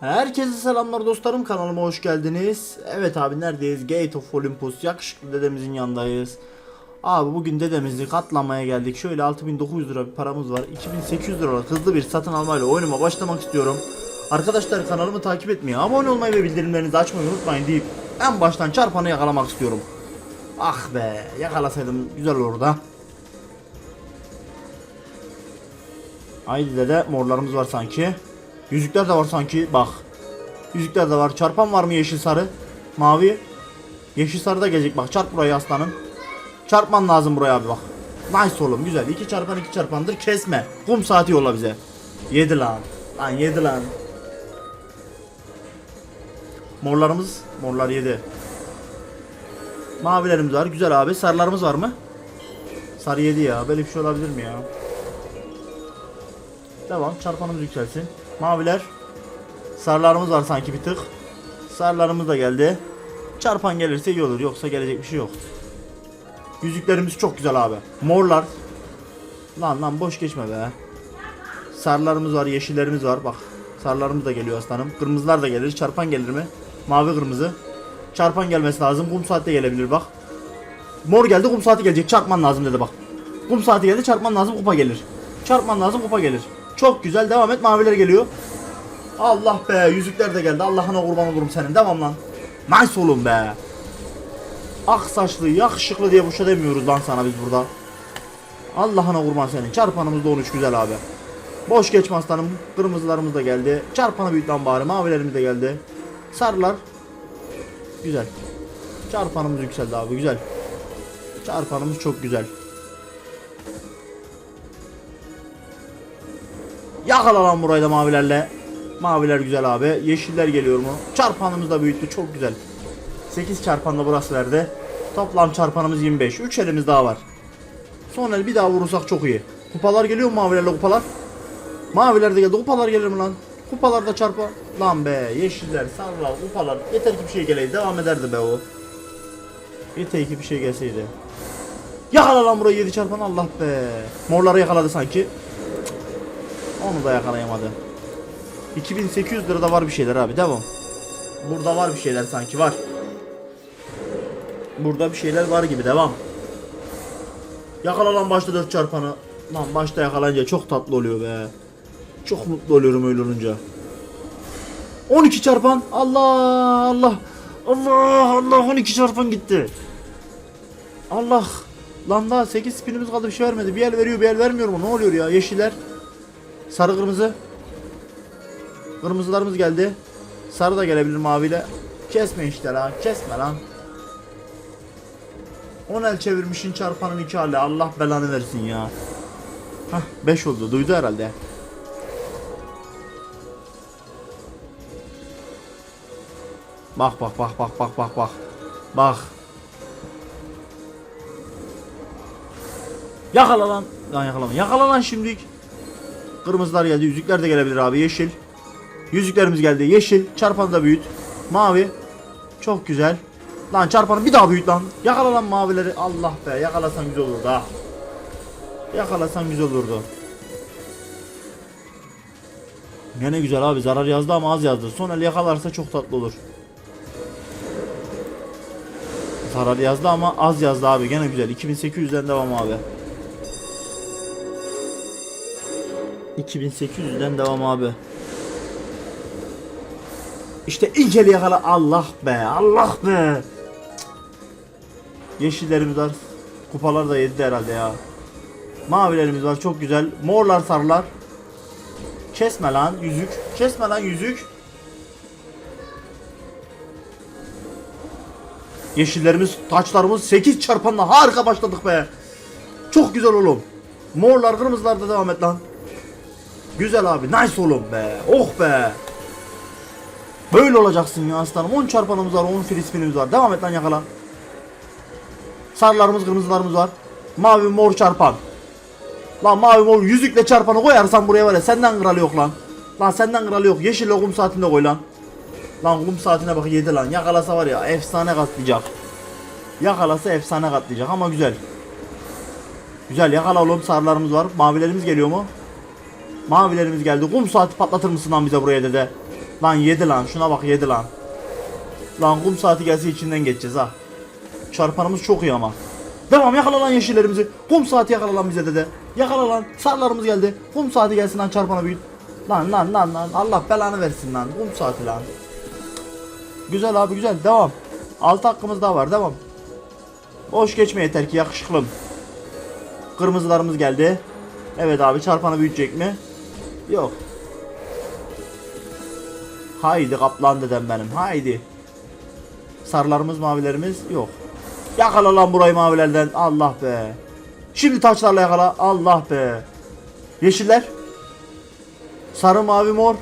Herkese selamlar dostlarım kanalıma hoş geldiniz. Evet abi neredeyiz? Gate of Olympus yakışıklı dedemizin yanındayız. Abi bugün dedemizi katlamaya geldik. Şöyle 6900 lira bir paramız var. 2800 lira hızlı bir satın almayla oyunuma başlamak istiyorum. Arkadaşlar kanalımı takip etmeyi, abone olmayı ve bildirimlerinizi açmayı unutmayın deyip en baştan çarpanı yakalamak istiyorum. Ah be yakalasaydım güzel olurdu ha. Haydi dede morlarımız var sanki. Yüzükler de var sanki bak. Yüzükler de var. Çarpan var mı yeşil sarı? Mavi. Yeşil sarı da gelecek bak. Çarp burayı aslanım. Çarpman lazım buraya abi bak. Nice oğlum güzel. 2 çarpan 2 çarpandır kesme. Kum saati yolla bize. Yedi lan. Lan yedi lan. Morlarımız. Morlar yedi. Mavilerimiz var. Güzel abi. Sarılarımız var mı? Sarı yedi ya. Böyle bir şey olabilir mi ya? Devam. Çarpanımız yükselsin. Maviler. Sarılarımız var sanki bir tık. Sarılarımız da geldi. Çarpan gelirse iyi olur. Yoksa gelecek bir şey yok. Yüzüklerimiz çok güzel abi. Morlar. Lan lan boş geçme be. Sarılarımız var, yeşillerimiz var. Bak. Sarılarımız da geliyor aslanım. Kırmızılar da gelir. Çarpan gelir mi? Mavi kırmızı. Çarpan gelmesi lazım. Kum saatte gelebilir bak. Mor geldi kum saati gelecek. Çarpman lazım dedi bak. Kum saati geldi çarpman lazım kupa gelir. Çarpman lazım kupa gelir. Çok güzel devam et maviler geliyor. Allah be yüzükler de geldi. Allah'ına kurban olurum senin. Devam lan. Nice oğlum be. Ak saçlı yakışıklı diye boşa demiyoruz lan sana biz burada. Allah'ına kurban senin. Çarpanımız da 13 güzel abi. Boş geçme aslanım. Kırmızılarımız da geldi. Çarpanı büyük lan bari. Mavilerimiz de geldi. Sarılar. Güzel. Çarpanımız yükseldi abi güzel. Çarpanımız çok güzel. Yakala lan burayı da mavilerle. Maviler güzel abi. Yeşiller geliyor mu? Çarpanımız da büyüttü. Çok güzel. 8 çarpanla burası verdi. Toplam çarpanımız 25. 3 elimiz daha var. Son el bir daha vurursak çok iyi. Kupalar geliyor mu mavilerle kupalar? Maviler de geldi. Kupalar gelir mi lan? Kupalar da çarpa. Lan be yeşiller, sarılar, kupalar. Yeter ki bir şey geleydi. Devam ederdi be o. Yeter ki bir şey gelseydi. Yakala lan burayı 7 çarpan Allah be. Morları yakaladı sanki. Onu da yakalayamadı. 2800 lirada var bir şeyler abi devam. Burada var bir şeyler sanki var. Burada bir şeyler var gibi devam. Yakala lan başta 4 çarpanı. Lan başta yakalayınca çok tatlı oluyor be. Çok mutlu oluyorum öyle olunca. 12 çarpan. Allah Allah. Allah Allah 12 çarpan gitti. Allah. Lan daha 8 spinimiz kaldı bir şey vermedi. Bir el veriyor bir el vermiyor mu? Ne oluyor ya? Yeşiller. Sarı kırmızı. Kırmızılarımız geldi. Sarı da gelebilir maviyle. Kesme işte lan. Kesme lan. 10 el çevirmişin çarpanın iki hali. Allah belanı versin ya. Hah 5 oldu. Duydu herhalde. Bak bak bak bak bak bak bak. Bak. Yakala lan. Lan yakalama. Yakala lan şimdilik. Kırmızılar geldi. Yüzükler de gelebilir abi. Yeşil. Yüzüklerimiz geldi. Yeşil. Çarpanı da büyüt. Mavi. Çok güzel. Lan çarpanı bir daha büyüt lan. Yakala lan mavileri. Allah be. Yakalasan güzel olurdu ha. Yakalasan güzel olurdu. Gene güzel abi. Zarar yazdı ama az yazdı. Son el yakalarsa çok tatlı olur. Zarar yazdı ama az yazdı abi. Gene güzel. 2800'den devam abi. 2800'den devam abi. İşte ilk eli yakala Allah be Allah be. Yeşillerimiz var. Kupalar da yedi herhalde ya. Mavilerimiz var çok güzel. Morlar sarılar. Kesme lan yüzük. Kesme lan yüzük. Yeşillerimiz, taçlarımız 8 çarpanla harika başladık be. Çok güzel oğlum. Morlar, kırmızılar da devam et lan. Güzel abi. Nice oğlum be. Oh be. Böyle olacaksın ya aslanım. 10 çarpanımız var, 10 frispinimiz var. Devam et lan yakala. Sarılarımız, kırmızılarımız var. Mavi, mor çarpan. Lan mavi mor yüzükle çarpanı koyarsan buraya var ya senden kralı yok lan. Lan senden kralı yok. Yeşil kum saatinde koy lan. Lan kum saatine bak yedi lan. Yakalasa var ya efsane katlayacak. Yakalasa efsane katlayacak ama güzel. Güzel yakala oğlum sarılarımız var. Mavilerimiz geliyor mu? Mavilerimiz geldi. Kum saati patlatır mısın lan bize buraya dede? Lan yedi lan şuna bak yedi lan. Lan kum saati gelse içinden geçeceğiz ha. Çarpanımız çok iyi ama. Devam yakala lan yeşillerimizi. Kum saati yakala lan bize dede. Yakala lan. Sarılarımız geldi. Kum saati gelsin lan çarpana büyüt. Lan lan lan lan. Allah belanı versin lan. Kum saati lan. Güzel abi güzel. Devam. Altı hakkımız daha var. Devam. Boş geçme yeter ki yakışıklım. Kırmızılarımız geldi. Evet abi çarpanı büyütecek mi? Yok. Haydi kaplan dedem benim. Haydi. Sarılarımız mavilerimiz yok. Yakala lan burayı mavilerden. Allah be. Şimdi taçlarla yakala. Allah be. Yeşiller. Sarı mavi mor.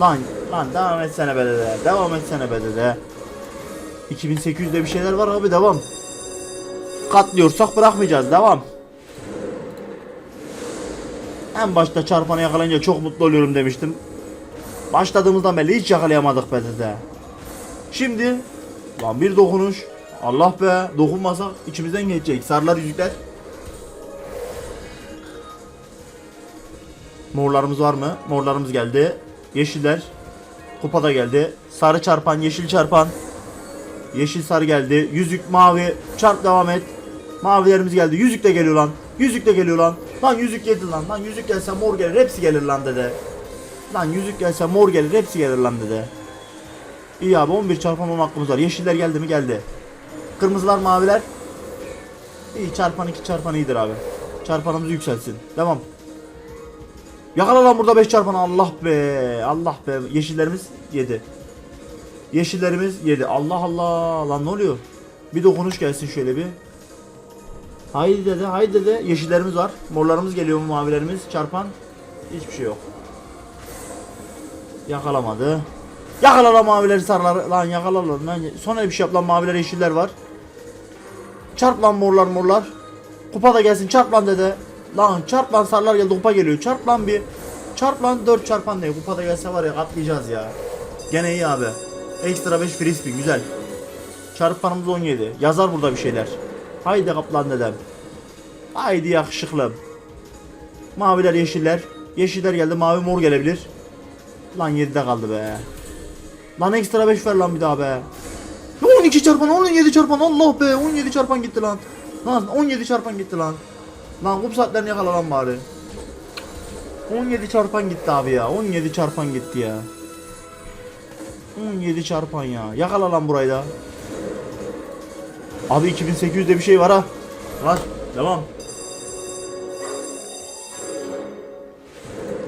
Lan lan devam etsene be dede. Devam etsene be dede. 2800'de bir şeyler var abi devam. Katlıyorsak bırakmayacağız devam. En başta çarpanı yakalayınca çok mutlu oluyorum demiştim. Başladığımızdan beri hiç yakalayamadık be dede. Şimdi lan bir dokunuş. Allah be dokunmasak içimizden geçecek. Sarılar yüzükler. Morlarımız var mı? Morlarımız geldi. Yeşiller. Kupada geldi. Sarı çarpan, yeşil çarpan. Yeşil sarı geldi. Yüzük mavi. Çarp devam et. Mavilerimiz geldi. Yüzük de geliyor lan. Yüzük de geliyor lan. Lan yüzük yedi lan. Lan yüzük gelse mor gelir. Hepsi gelir lan dede. Lan yüzük gelse mor gelir. Hepsi gelir lan dede. İyi abi 11 çarpan 10 hakkımız var. Yeşiller geldi mi? Geldi. Kırmızılar maviler. İyi çarpan 2 çarpan iyidir abi. Çarpanımız yükselsin. Devam. Yakala lan burada 5 çarpan. Allah be. Allah be. Yeşillerimiz 7. Yeşillerimiz 7. Allah Allah. Lan ne oluyor? Bir dokunuş gelsin şöyle bir. Haydi dede, haydi dede. Yeşillerimiz var. Morlarımız geliyor mu mavilerimiz? Çarpan. Hiçbir şey yok. Yakalamadı. Yakala lan mavileri sarıları. Lan yakala lan. lan. Sonra bir şey yap lan maviler yeşiller var. Çarp lan morlar morlar. Kupa da gelsin çarp lan dede. Lan çarp lan sarılar geldi kupa geliyor. Çarp lan bir. Çarp lan 4 çarpan ne? Kupa da gelse var ya katlayacağız ya. Gene iyi abi. Ekstra 5 free güzel. Çarpanımız 17. Yazar burada bir şeyler. Haydi kaplan dedem. Haydi yakışıklım. Maviler yeşiller. Yeşiller geldi mavi mor gelebilir. Lan 7'de kaldı be. Lan ekstra 5 ver lan bir daha be. 12 çarpan 17 çarpan Allah be 17 çarpan gitti lan. Lan 17 çarpan gitti lan. Lan kum saatlerini yakala lan bari. 17 çarpan gitti abi ya. 17 çarpan gitti ya. 17 çarpan ya. Yakala lan burayı da. Abi 2800'de bir şey var ha. Var. Devam.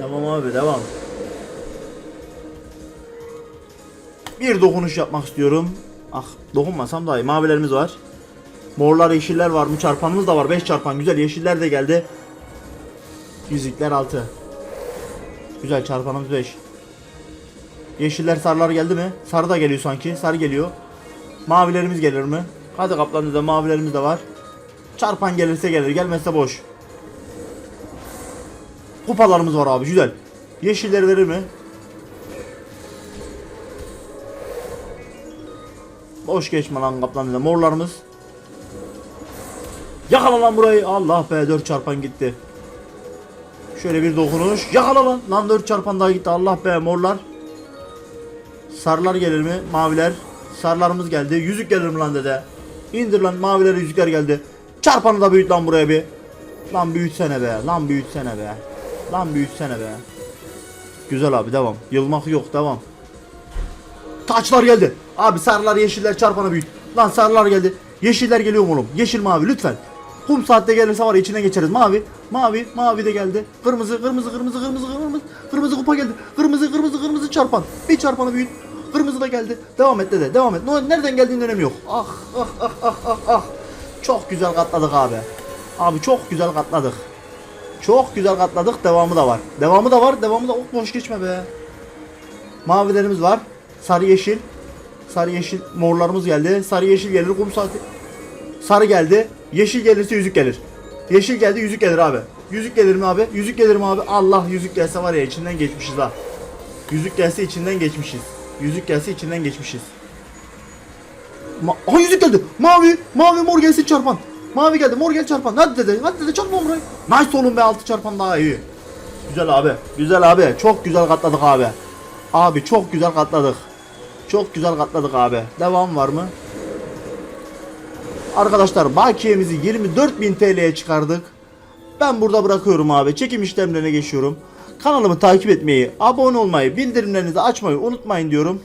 Devam abi devam. Bir dokunuş yapmak istiyorum. Ah dokunmasam daha iyi. Mavilerimiz var. Morlar yeşiller var mı? Çarpanımız da var. 5 çarpan güzel. Yeşiller de geldi. Yüzükler 6. Güzel çarpanımız 5. Yeşiller sarılar geldi mi? Sarı da geliyor sanki. Sarı geliyor. Mavilerimiz gelir mi? Hadi kaplanı da mavilerimiz de var. Çarpan gelirse gelir. Gelmezse boş. Kupalarımız var abi güzel. Yeşiller verir mi? Boş geçme lan kaplan da morlarımız. Yakala lan burayı. Allah be 4 çarpan gitti. Şöyle bir dokunuş. Yakala lan. Lan 4 çarpan daha gitti. Allah be morlar. Sarılar gelir mi? Maviler. Sarılarımız geldi. Yüzük gelir mi lan dede? İndir lan maviler yüzükler geldi. Çarpanı da büyüt lan buraya bir. Lan büyütsene be. Lan büyütsene be. Lan büyütsene be. Güzel abi devam. Yılmak yok devam. Taçlar geldi. Abi sarılar yeşiller çarpanı büyüt. Lan sarılar geldi. Yeşiller geliyor oğlum? Yeşil mavi lütfen. Kum saatte gelirse var içine geçeriz. Mavi, mavi, mavi de geldi. Kırmızı, kırmızı, kırmızı, kırmızı, kırmızı. Kırmızı kupa geldi. Kırmızı, kırmızı, kırmızı çarpan. Bir çarpanı büyüt. Kırmızı da geldi. Devam et dede, devam et. Nereden geldiğinin önemi yok. Ah, ah, ah, ah, ah, ah. Çok güzel katladık abi. Abi çok güzel katladık. Çok güzel katladık. Devamı da var. Devamı da var. Devamı da oh, boş geçme be. Mavilerimiz var. Sarı yeşil. Sarı yeşil morlarımız geldi. Sarı yeşil gelir kum saati. Sarı geldi. Yeşil gelirse yüzük gelir. Yeşil geldi yüzük gelir abi. Yüzük gelir mi abi? Yüzük gelir mi abi? Allah yüzük gelse var ya içinden geçmişiz ha. Yüzük gelse içinden geçmişiz. Yüzük gelse içinden geçmişiz. Ma Aha yüzük geldi. Mavi. Mavi mor gelsin çarpan. Mavi geldi. Mor gel çarpan. Hadi dede. Hadi dede çarpma burayı. Nice oğlum be altı çarpan daha iyi. Güzel abi. Güzel abi. Çok güzel katladık abi. Abi çok güzel katladık. Çok güzel katladık abi. Devam var mı? Arkadaşlar bakiyemizi 24.000 TL'ye çıkardık. Ben burada bırakıyorum abi. Çekim işlemlerine geçiyorum. Kanalımı takip etmeyi, abone olmayı, bildirimlerinizi açmayı unutmayın diyorum.